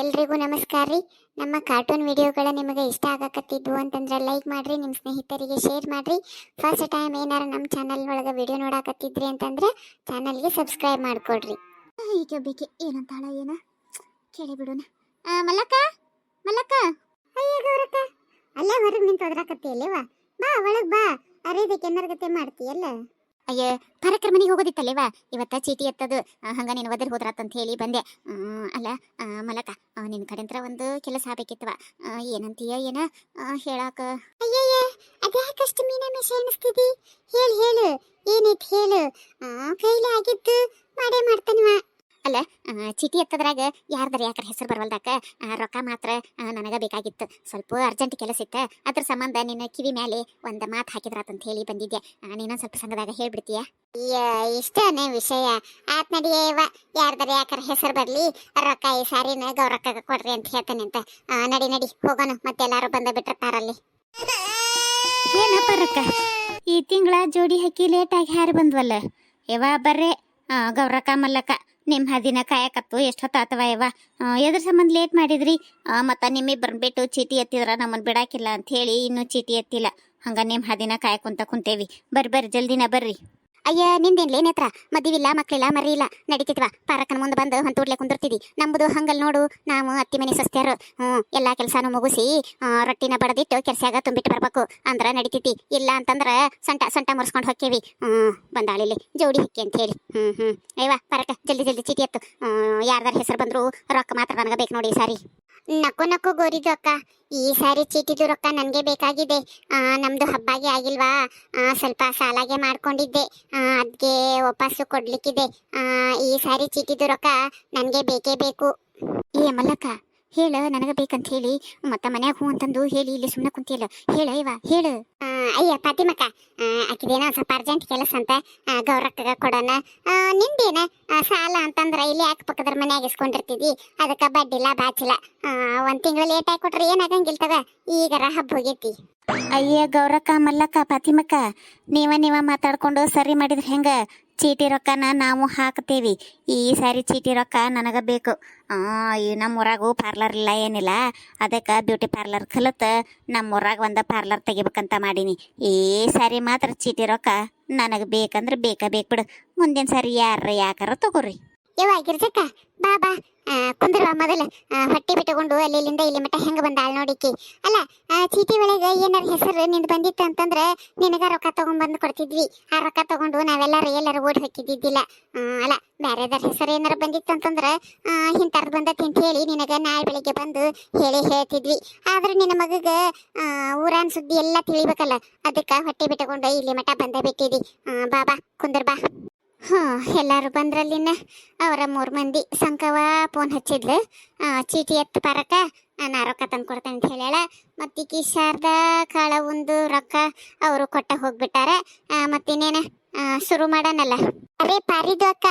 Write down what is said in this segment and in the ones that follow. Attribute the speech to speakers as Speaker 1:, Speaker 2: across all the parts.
Speaker 1: ಎಲ್ರಿಗೂ ನಮಸ್ಕಾರ ರೀ. ನಮ್ಮ ಕಾರ್ಟೂನ್ ವಿಡಿಯೋಗಳ ನಿಮಗೆ ಇಷ್ಟ ಆಗಕತ್ತಿದ್ವು ಅಂತಂದ್ರೆ ಲೈಕ್ ಮಾಡಿರಿ ನಿಮ್ಮ ಸ್ನೇಹಿತರಿಗೆ ಶೇರ್ ಮಾಡಿರಿ. ಫಸ್ಟ್ ಟೈಮ್ ಏನಾರ ನಮ್ಮ ಚಾನಲ್ ಒಳಗೆ ವಿಡಿಯೋ ನೋಡಾಕತ್ತಿದ್ರಿ ಅಂತಂದ್ರೆ ಚಾನಲ್ಗೆ ಸಬ್ಸ್ಕ್ರೈಬ್ ಮಾಡ್ಕೊಡ್ರಿ. ಈಗ ಬೇಕೆ ಏನಂತಾಳ ಏನ? ಕೇಳಿ ಬಿಡೋಣ. ಆ, ಮಲ್ಲಕ್ಕ? ಮಲ್ಲಕ್ಕ? ಅಯ್ಯ ಗೌರಕ್ಕ ಅಲ್ಲೇ ಹೊರಗೆ ನಿಂತು ಒದ್ರಾಕತ್ತಿ ಅಲ್ಲೇವಾ? ಬಾ ಒಳಗೆ ಬಾ. ಅರೇದಕ್ಕೆ ಎನ್ನರ್ಗತೆ ಮಾಡ್ತೀಯಲ್ಲ? ಅಯ್ಯ, ಪರಕರ ಮನೆಗೆ ಹೋಗೋದಿತ್ತಲ್ಲೇವಾ? ಇವತ್ತ ಚೀಟಿ ಎತ್ತದು ಹಂಗ ನೀನು ಒದರ್ ಹೋದ್ರಾತಂತ ಹೇಳಿ ಬಂದೆ. ಅಲ್ಲ ಮಲಕ ನಿನ್ನ ಕಡೆಂತ್ರ ಒಂದು ಕೆಲಸ ಆಗ್ಬೇಕಿತ್ತವ ಏನಂತೀಯ, ಏನ? ಹೇಳಾಕ. ಅಯ್ಯಯ್ಯ ಅದ್ಯಾಕಷ್ಟು ಮೀನಮೇಶ ಎಣಿಸ್ತಿದಿ ಹೇಳು ಹೇಳು, ಏನೈತಿ ಹೇಳು? ಕೈಲಿ ಆಗಿದ್ದು ಮಾಡೇ ಮಾಡ್ತಾನವ. ಅಲ್ಲ ಚೀಟಿ ಎತ್ತದ್ರಾಗ ಯಾರ್ದಾರ ಯಾಕ್ರ ಹೆಸರು ಬರವಲ್ದಾಕ ರೊಕ್ಕ ಮಾತ್ರ ನನಗೆ ಬೇಕಾಗಿತ್ತು. ಸ್ವಲ್ಪ ಅರ್ಜೆಂಟ್ ಕೆಲಸ ಇತ್ತು, ಅದ್ರ ಸಂಬಂಧ ನಿನ್ನ ಕಿವಿ ಮೇಲೆ ಒಂದು ಮಾತು ಹಾಕಿದ್ರಾತಂತ ಹೇಳಿ ಬಂದಿದ್ದೆ ನೀನೊಂದ್ ಸ್ವಲ್ಪ ಸಂಘದಾಗ ಹೇಳ್ಬಿಡ್ತೀಯ? ಇಷ್ಟನೇ ವಿಷಯ. ಆತ್ ಇವ ಯಾರ್ದಾರ ಯಾಕರ ಹೆಸರು ಬರಲಿ, ರೊಕ್ಕ ಈ ಸಾರಿನ ಗೌರಕ್ಕ ಕೊಡ್ರಿ ಅಂತ ಹೇಳ್ತಾನೆ ಅಂತ. ನಡಿ ನಡಿ, ಹೋಗೋಣ ಎಲ್ಲರೂ ಬಂದ ಬಿಟ್ಟಿರ್ತಾರಲ್ಲಿ.
Speaker 2: ಏನಪ್ಪ ರೊಕ್ಕ? ಈ ತಿಂಗಳ ಜೋಡಿ ಹಾಕಿ ಲೇಟಾಗಿ ಹಾರಿ ಬಂದ್ವಲ್ಲ. ಯವ ಬರ್ರೆ. ಗೌರಕ್ಕ ಮಲ್ಲಕ್ಕ ನಿಮ್ಮ ಹದಿನ ಕಾಯಕತ್ತು ಎಷ್ಟು ಹೊತ್ತಾತವ ಯವ ಎದ್ರ ಸಂಬಂಧ ಲೇಟ್ ಮಾಡಿದ್ರಿ? ಮತ್ತು ನಿಮ್ಮಿಬ್ಬರನ್ನ ಬಿಟ್ಟು ಚೀಟಿ ಎತ್ತಿದ್ರ ನಮ್ಮನ್ನು ಬಿಡಾಕಿಲ್ಲ ಅಂತ ಹೇಳಿ ಇನ್ನೂ ಚೀಟಿ ಎತ್ತಿಲ್ಲ. ಹಂಗೆ ನಿಮ್ಮ ಹದಿನ ಕಾಯಕೊಂತ ಕುಂತೇವಿ. ಬರ್ರಿ ಬರ್ರಿ, ಜಲ್ದಿನ ಬರ್ರಿ.
Speaker 1: ಅಯ್ಯ ನಿಂದೇನ್ಲೇ ನೇತ್ರ? ಮದುವಿಲ್ಲ, ಮಕ್ಳಿಲ್ಲ ಮರಿ ಇಲ್ಲ ನಡೀತಿದ್ವಾ? ಪಾರಕನ ಮುಂದೆ ಬಂದು ಹೊಂತೂಡ್ಲೆ ಕುಂದಿರ್ತಿದ್ವಿ ನಮ್ಮದು ಹಂಗಲ್ ನೋಡು. ನಾವು ಅತ್ತಿ ಮನೆ ಸಸ್ತ್ಯಾರು. ಹ್ಞೂ ಎಲ್ಲ ಕೆಲಸನೂ ಮುಗಿಸಿ ರೊಟ್ಟಿನ ಬಡದಿಟ್ಟು ಕೆಲ್ಸಾಗ ತುಂಬಿಟ್ಟು ಬರ್ಬೇಕು. ಅಂದ್ರ ನಡಿತೈತಿ. ಇಲ್ಲ ಅಂತಂದ್ರ ಸಂಟ ಸಂಟ ಮುರ್ಸ್ಕೊಂಡು ಹೋಕ್ಕೇವಿ. ಹ್ಞೂ ಬಂದಾಳಿಲ್ಲಿ ಜೋಡಿ ಹಿಕ್ಕಿ ಅಂತ ಹೇಳಿ. ಹ್ಞೂ ಹ್ಞೂ ಅಯ್ಯವಾ ಪರಕ ಜಲ್ದಿ ಜಲ್ದಿ ಚೀಟಿ ಎತ್ತು. ಯಾರ್ದಾರ ಹೆಸರು ಬಂದ್ರು ರೊಕ್ಕ ಮಾತ್ರ ನನಗೆ ಬೇಕು ನೋಡಿ ಸಾರಿ. ನಕ್ಕು ನಕ್ಕು ಗೋರಿದು ಅಕ್ಕ. ಈ ಸಾರಿ ಚೀಟಿದು ರೊಕ್ಕ ನನಗೆ ಬೇಕಾಗಿದೆ. ನಮ್ಮದು ನಮ್ದು ಹಬ್ಬಾಗೆ ಆಗಿಲ್ವಾ? ಸ್ವಲ್ಪ ಸಾಲಾಗೆ ಮಾಡ್ಕೊಂಡಿದ್ದೆ. ಅದಕ್ಕೆ ವಾಪಸ್ಸು ಕೊಡ್ಲಿಕ್ಕಿದೆ. ಆ, ಈ ಸಾರಿ ಚೀಟಿದು ರೊಕ್ಕ ನನಗೆ ಬೇಕೇ ಬೇಕು.
Speaker 2: ಏ ಮಲ್ಲಕ್ಕ ಹೇಳ ನನಗೆ ಬೇಕಂತ ಹೇಳಿ. ಮತ್ತೆ ಮನ್ಯಾಗ ಹೂ ಅಂತಂದು ಹೇಳಿ ಇಲ್ಲಿ ಸುಮ್ಮನೆ ಕುಂತಿಯಲ್ಲ. ಹೇಳ ಇವ ಹೇಳು.
Speaker 1: ಅಯ್ಯ ಫಾತಿಮಕ್ಕ ಆಕಿದೇನೋ ಸ್ವಲ್ಪ ಅರ್ಜೆಂಟ್ ಕೆಲಸ ಅಂತ ಆ, ಗೌರಕ್ಕಗ ಕೊಡೋಣ. ನಿಂದೇನ? ಸಾಲ ಅಂತಂದ್ರ ಇಲ್ಲಿ ಅಕ್ಕಪಕ್ಕದ್ರ ಮನ್ಯಾಗ ಇಸ್ಕೊಂಡಿರ್ತಿದಿ? ಅದಕ್ಕೆ ಬಡ್ಡಿಲ್ಲ ಬಾಚಿಲ್ಲ ಒಂದು ತಿಂಗಳು ಲೇಟ್ ಆಗಿ ಕೊಟ್ರೆ ಏನಾಗಂಗಿಲ್ಲ ತಗ ಈಗರ ಹಬ್ಬ ಹೋಗೈತಿ.
Speaker 2: ಅಯ್ಯ ಗೌರಕ್ಕ ಮಲ್ಲಕ್ಕ ಫಾತಿಮಕ್ಕ ನೀವ ನೀವ ಮಾತಾಡ್ಕೊಂಡು ಸರಿ ಮಾಡಿದ್ರೆ ಹೆಂಗ? ಚೀಟಿ ರೊಕ್ಕನ ನಾವು ಹಾಕ್ತೀವಿ. ಈ ಸಾರಿ ಚೀಟಿ ರೊಕ್ಕ ನನಗೆ ಬೇಕು. ಈ ನಮ್ಮೂರಾಗೂ ಪಾರ್ಲರ್ ಇಲ್ಲ ಏನಿಲ್ಲ. ಅದಕ್ಕೆ ಬ್ಯೂಟಿ ಪಾರ್ಲರ್ ಕಲಿತು ನಮ್ಮೂರಾಗ ಒಂದು ಪಾರ್ಲರ್ ತೆಗಿಬೇಕಂತ ಮಾಡೀನಿ. ಈ ಸಾರಿ ಮಾತ್ರ ಚೀಟಿ ರೊಕ್ಕ ನನಗೆ ಬೇಕಂದ್ರೆ ಬೇಕ ಬೇಕು ಬಿಡು. ಮುಂದಿನ ಸಾರಿ ಯಾರ ಯಾಕಾರ ತಗೋರಿ.
Speaker 1: ಯವ್ವ ಗಿರ್ಜಕ್ಕ ಬಾ ಬಾ. ಕುಂದ್ರವ ಮೊದಲ. ಹೊಟ್ಟೆ ಬಿಟ್ಟುಕೊಂಡು ಅಲ್ಲಿಂದ ಇಲ್ಲಿ ಮಟ್ಟ ಹೆಂಗ ಬಂದಾಳ ನೋಡಿಕಿ ಅಲ್ಲ ಚೀಟಿ ಒಳಗೆ ಏನಾರ ಹೆಸರು ನಿಂದು ಬಂದಿತ್ತು ಅಂತಂದ್ರೆ ನಿನಗ ರೊಕ್ಕ ತಗೊಂಡ್ ಬಂದು ಕೊಡ್ತಿದ್ವಿ. ಆ ರೊಕ್ಕ ತಗೊಂಡು ನಾವೆಲ್ಲರೂ ಎಲ್ಲರೂ ಓಡಿ ಹೋಗಿದ್ದಿದ್ದಿಲ್ಲ ಆ, ಅಲ್ಲ ಬೇರೆದಾರ ಹೆಸರು ಏನಾರ ಬಂದಿತ್ತು ಅಂತಂದ್ರೆ ಇಂಥರ್ದು ಬಂದತಿ ಅಂತ ಹೇಳಿ ನಿನಗ ನಾಳೆ ಬೆಳಿಗ್ಗೆ ಬಂದು ಹೇಳಿ ಹೇಳ್ತಿದ್ವಿ. ಆದ್ರೆ ನಿನ್ನ ಮಗಗೆ ಊರಾನ್ ಸುದ್ದಿ ಎಲ್ಲ ತಿಳಿಬೇಕಲ್ಲ. ಅದಕ್ಕೆ ಹೊಟ್ಟೆ ಬಿಟ್ಟುಕೊಂಡು ಇಲ್ಲಿ ಮಠ ಬಂದೇ ಬಿಟ್ಟಿದಿ. ಬಾಬಾ ಬಾ ಬಾ ಕುಂದ್ರ ಬಾ. ಹಾ, ಎಲ್ಲರೂ ಬಂದ್ರಲ್ಲಿನ ಅವರ ಮೂರು ಮಂದಿ ಸಂಕವ ಫೋನ್ ಹಚ್ಚಿದ್ಲು. ಚೀಟಿ ಎತ್ತು ಪರಕ ನಾ ರೊಕ್ಕ ತಂದು ಕೊಡ್ತೇನೆ ಅಂತ ಹೇಳ್ಯಾಳ. ಮತ್ತೆ ಕಿಶಾರ್ದ ಕಾಳ ಒಂದು ರೊಕ್ಕ ಅವರು ಕೊಟ್ಟ ಹೋಗ್ಬಿಟ್ಟಾರ. ಮತ್ತಿನ್ನೇನ ಶುರು ಮಾಡೋಣಲ್ಲ ಅರೇ ಪಾರಿದು ಅಕ್ಕ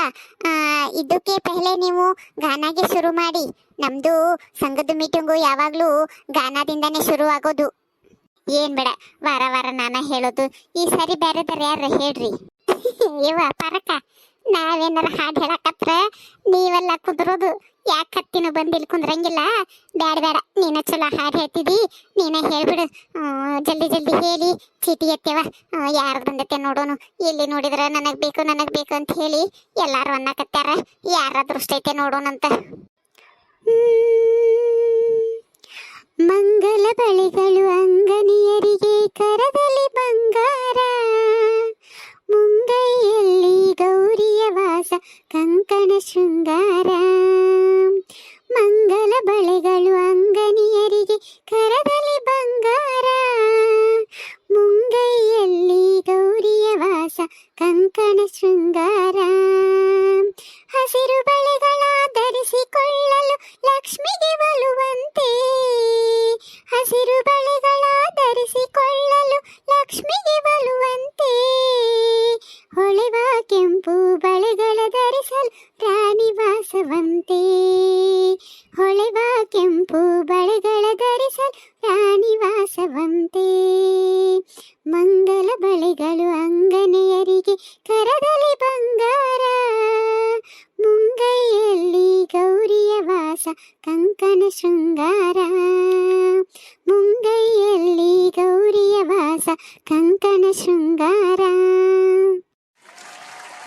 Speaker 1: ಇದಕ್ಕೆ ಪೆಹಲೆ ನೀವು ಗಾನಾಗೆ ಶುರು ಮಾಡಿ. ನಮ್ದು ಸಂಘದ ಮೀಟಿಂಗು ಯಾವಾಗಲೂ ಗಾನಾದಿಂದಾನೇ ಶುರು ಆಗೋದು. ಏನ್ ಬೇಡ, ವಾರ ವಾರ ನಾನ ಹೇಳೋದು. ಈ ಸಾರಿ ಬೇರೆದಾರ ಯಾರು ಹೇಳ್ರಿ. ಇವ ಪರಕ, ನಾವೇನಾರ ಹಾಡು ಹೇಳಕತ್ರ, ನೀವೆಲ್ಲ ಕುದುರೋದು. ಯಾಕೆ ಕತ್ತಿನ ಬಂದಿಲ್ಲಿ ಕುಂದ್ರಂಗಿಲ್ಲ. ಬ್ಯಾಡ ಬೇಡ ನೀನ ಚಲೋ ಹಾಡು ಹೇಳ್ತಿದಿ, ನೀನ ಹೇಳ್ಬಿಡು. ಜಲ್ದಿ ಜಲ್ದಿ ಹೇಳಿ, ಚೀಟಿ ಎತ್ತೇವ. ಯಾರು ಬಂದತ್ತೆ ನೋಡೋನು. ಇಲ್ಲಿ ನೋಡಿದ್ರೆ ನನಗೆ ಬೇಕು ನನಗೆ ಬೇಕು ಅಂತ ಹೇಳಿ ಎಲ್ಲಾರು ಅನ್ನಕತ್ತಾರ. ಯಾರ ದೃಷ್ಟ ಐತೆ ನೋಡೋಣಂತ ಮಂಗಲ ಬಳಿಗಳು ಅಂಗನಿಯರಿಗೆ ಕರದಲ್ಲಿ ಬಂಗಾರ ಗೌರಿಯ ವಾಸ ಕಂಕಣ ಶೃಂಗಾರ. ಮಂಗಲ ಬಳೆಗಳು ಅಂಗನಿಯರಿಗೆ ಕರದಲ್ಲಿ ಬಂಗಾರ. ಮುಂಗೈಯಲ್ಲಿ ಗೌರಿಯ ವಾಸ ಕಂಕಣ ಶೃಂಗಾರ. ಹಸಿರು ಬಳೆಗಳ ಧರಿಸಿಕೊಳ್ಳಲು ಲಕ್ಷ್ಮಿಗೆ ಬಲುವಂತೆ. ಹಸಿರು ಬಳೆಗಳ ಧರಿಸಿಕೊಳ್ಳಲು ಲಕ್ಷ್ಮಿಗೆ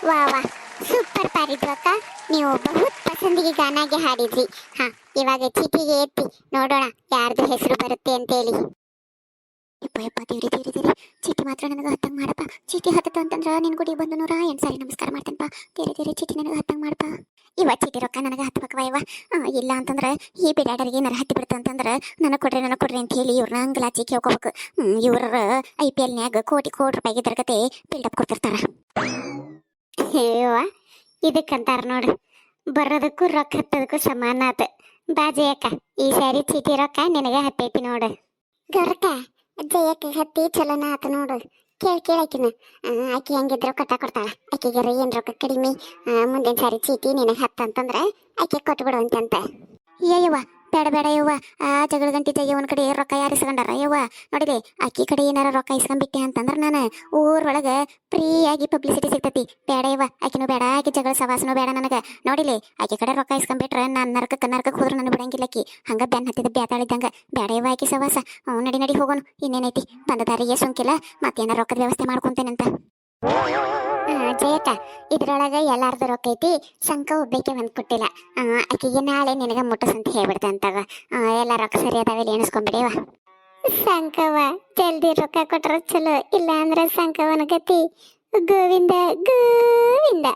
Speaker 1: ವಾ ವಾ ಸೂಪರ್ ಪಾರಿದ್ವಕ್ಕ ನೀವು ಬಹುತ್ ಪಸಂದಿಗೆ ಗಾನಾಗೆ ಹಾಡಿದ್ರಿ. ಹಾ, ಇವಾಗ ಚೀಟಿಗೆ ಎತ್ತಿ. ನೋಡೋಣ ಯಾರ್ದು ಹೆಸರು ಬರುತ್ತೆ ಅಂತೇಳಿ ಯಪ್ಪ ಯಪ್ಪ ದೇವ್ರಿ ದೇವ್ರಿ ದೇವ್ರಿ. ಚೀಟಿ ಮಾತ್ರ ನನಗೆ ಹತ್ತಂಗ್ ಮಾಡಪ್ಪ. ಚೀಟಿ ಹತ್ತತ್ತು ಅಂತಂದ್ರ ನಿನ್ ಗುಡಿ ಬಂದು ನೂರ ಎಂಟು ಸಾರಿ ನಮಸ್ಕಾರ ಮಾಡ್ತೇನಪ್ಪ. ದೇವ್ರಿ ದೇವ್ರಿ, ಚೀಟಿ ನನಗೆ ಹತ್ತಂಗ್ ಮಾಡಪ್ಪ. ಇವ ಚೀಟಿ ರೊಕ್ಕ ನನಗೆ ಹತ್ಬೇಕವ ಇವ. ಇಲ್ಲ ಅಂತಂದ್ರೆ ಈ ಬಿಡಾಡರಿಗೆ ಏನಾರ ಹತ್ತಿ ಬಿಡ್ತು ಅಂತಂದ್ರೆ ನನಗೆ ಕೊಡ್ರಿ ನನಗೆ ಕೊಡ್ರಿ ಅಂತ ಹೇಳಿ ಇವ್ರನ್ನ ಲಾಚಿ ಕೇಳ್ಕೊಬೇಕು. ಇವ್ರ ಐ ಪಿ ಎಲ್ನ್ಯಾಗ ಕೋಟಿ ಕೋಟಿ ರೂಪಾಯಿಗೆ ತರಗತಿ ಬಿಲ್ಡಪ್ ಕೊಡ್ತಿರ್ತಾರ. ಇದಕ್ಕಂತಾರ ನೋಡು ಬರೋದಕ್ಕೂ ರೊಕ್ಕ ಹತ್ತದಕ್ಕೂ ಸಮಾನ ಆತ ಬಾಜಯಕ್ಕ ಈ ಸಾರಿ ಚೀಟಿ ರೊಕ್ಕ ನಿನಗೆ ಹತ್ತೈತಿ ನೋಡು. ಗೌರಕ್ಕ ಜಯಕ್ಕ ಹತ್ತಿ ಚಲೋನ ಆತ ನೋಡು. ಕೇಳಿ ಕೇಳಾಕಿನ ಆಕಿ ಹೆಂಗಿದ್ರು ಕೊಟ್ಟ ಕೊಡ್ತಾಳ. ಆಕಿಗೆ ಏನು ರೊಕ್ಕ ಕಡಿಮೆ? ಮುಂದಿನ ಸಾರಿ ಚೀಟಿ ನಿನಗೆ ಹತ್ತಂತಂದ್ರೆ ಆಕೆ ಕೊಟ್ಬಿಡು ಅಂತಂತ ಏಯವ್ವ ಬೇಡ ಬೇಡ ಯವ್ವ. ಆ ಜಗಳ ಗಂಟಿ ಜಯ್ಯವನ ಕಡೆ ರೊಕ್ಕ ಯಾರು ಇಸ್ಕೊಂಡಾರ ಯವ್ವ? ನೋಡಿದೆ, ಆಕಿ ಕಡೆ ಏನಾರ ರೊಕ್ಕ ಇಸ್ಕೊಂಡ್ಬಿಟ್ಟೆ ಅಂತಂದ್ರ ನಾನು ಊರೊಳಗೆ ಫ್ರೀಯಾಗಿ ಪಬ್ಲಿಸಿಟಿ ಸಿಗ್ತತಿ. ಬೇಡ ಯವ್ವ, ಆಕಿನೂ ಬೇಡ, ಆಕಿ ಜಗಳ ಸವಾಸನೂ ಬೇಡ ನನಗೆ. ನೋಡಿಲಿ, ಆಕಿ ಕಡೆ ರೊಕ್ಕ ಇಸ್ಕೊಂಡ್ಬಿಟ್ರೆ ನಾನು ನರಕಕ್ಕೆ ನರಕಕ್ಕೆ ಹೋದ್ರೆ ನಾನು ಬಿಡಂಗಿಲ್ಲ ಆಕಿ. ಹಂಗ ಬೆನ್ ಹತ್ತಿದ ಬ್ಯಾತಾಳಿದ್ದಂಗ ಬೇಡ ಯವ್ವ ಆಕಿ ಸವಾಸ. ನಡಿ ನಡಿ ಹೋಗೋನು. ಇನ್ನೇನೈತಿ? ಬಂದ ದಾರಿಗೆ ಸುಂಕಿಲ್ಲ ಮತ್ತೇನಾರ ರೊಕ್ಕದ ವ್ಯವಸ್ಥೆ ಮಾಡ್ಕೊಂತೇನಂತ. ಆ, ಇದ್ರೊಳಗ ಎಲ್ಲಾರ್ದು ರೊಕ್ಕ ಐತಿ ಸಂಕ ಒಬ್ಬಕ್ಕೆ ಒಂದ್ ಕೊಟ್ಟಿಲ್ಲ. ಆಕಿಗೆ ನಾಳೆ ನಿನಗೆ ಮುಟ್ಟಸಂತ ಅಂತಾಗ ಎಲ್ಲ ರೊಕ್ಕ ಸರಿ ಅದಾವೆಲ್ಲ ಎಣಿಸ್ಕೊಂಬಿಡಿವ ಸಂಕವ ಜಲ್ದಿ ರೊಕ್ಕ ಕೊಟ್ರ ಚಲೋ ಇಲ್ಲ ಅಂದ್ರೆ ಸಂಕವನ ಗತಿ. ಗೋವಿಂದ ಗೋವಿಂದ.